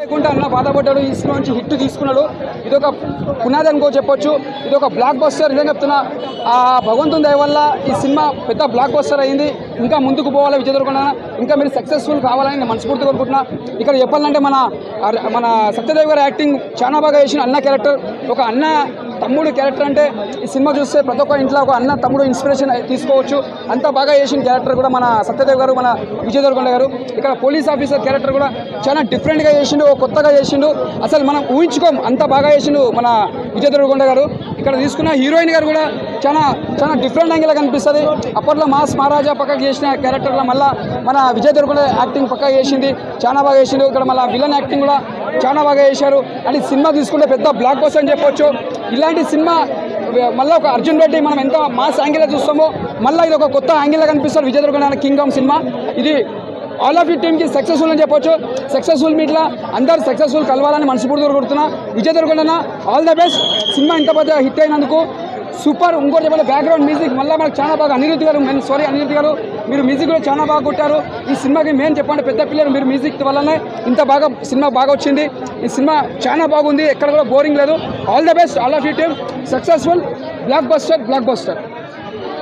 లేకుండా అన్న బాధపడ్డాడు ఈ సినిమా నుంచి హిట్ తీసుకున్నాడు. ఇది ఒక పునాది అనుకో చెప్పొచ్చు. ఇది ఒక బ్లాక్ బస్టర్ నిజంగా చెప్తున్నా. ఆ భగవంతుని దయ వల్ల ఈ సినిమా పెద్ద బ్లాక్ బస్టర్ అయింది. ఇంకా ముందుకు పోవాలి విజయ దొరకకుండా ఇంకా మీరు సక్సెస్ఫుల్ కావాలని నేను మనస్ఫూర్తి కోరుకుంటున్నా. ఇక్కడ చెప్పాలంటే మన మన సత్యదేవ్ గారి యాక్టింగ్ చాలా బాగా చేసిన అన్న క్యారెక్టర్ ఒక అన్న తమ్ముడు క్యారెక్టర్ అంటే ఈ సినిమా చూస్తే ప్రతి ఒక్క ఇంట్లో ఒక అన్న తమ్ముడు ఇన్స్పిరేషన్ తీసుకోవచ్చు. అంత బాగా చేసిన క్యారెక్టర్ కూడా మన సత్యదేవ్ గారు మన విజయ్ దేవరకొండ గారు. ఇక్కడ పోలీస్ ఆఫీసర్ క్యారెక్టర్ కూడా చాలా డిఫరెంట్గా చేసిండు కొత్తగా చేసిండు. అసలు మనం ఊహించుకోం అంత బాగా చేసిండు మన విజయ్ దేవరకొండ గారు. ఇక్కడ తీసుకున్న హీరోయిన్ గారు కూడా చాలా చాలా డిఫరెంట్ యాంగిల్ కనిపిస్తుంది. అప్పట్లో మాస్ మహారాజా పక్కకు చేసిన క్యారెక్టర్లో మళ్ళీ మన విజయ్ దేవరకొండ యాక్టింగ్ పక్కగా చేసింది. చాలా బాగా చేసిండు. ఇక్కడ మళ్ళీ విలన్ యాక్టింగ్ కూడా చాలా బాగా చేశారు. అని సినిమా తీసుకుంటే పెద్ద బ్లాక్ బస్ అని చెప్పొచ్చు. ఇలాంటి సినిమా మళ్ళీ ఒక అర్జున్ రెడ్డి మనం ఎంత మాస్ యాంగిల్ చూస్తామో మళ్ళీ ఇది ఒక కొత్త యాంగిల్ కనిపిస్తారు విజయ్ దేవరకొండ కింగ్ సినిమా. ఇది ఆల్ ఆఫ్ యూ టీమ్కి సక్సెస్ఫుల్ అని చెప్పొచ్చు. సక్సెస్ఫుల్ మీట్లా అందరు సక్సెస్ఫుల్ కలవాలని మనస్ఫూర్తిగా కొడుతున్నా Vijay Deverakonda all the best cinema ఇంత పెద్ద హిట్ అయినందుకు సూపర్ ఇంకోటి చెప్పాలి బ్యాక్గ్రౌండ్ మ్యూజిక్ మళ్ళీ మనకు చాలా బాగా అనిరుద్ధి గారు మెయిన్ సారీ అనిరుద్ధి గారు మీరు మ్యూజిక్ కూడా చాలా బాగా కొట్టారు. ఈ సినిమాకి మెయిన్ చెప్పండి పెద్ద పిల్లలు మీరు మ్యూజిక్ వల్లనే ఇంత బాగా సినిమా బాగా వచ్చింది. ఈ సినిమా చాలా బాగుంది ఎక్కడ కూడా బోరింగ్ లేదు. All the best all of you team successful blockbuster blockbuster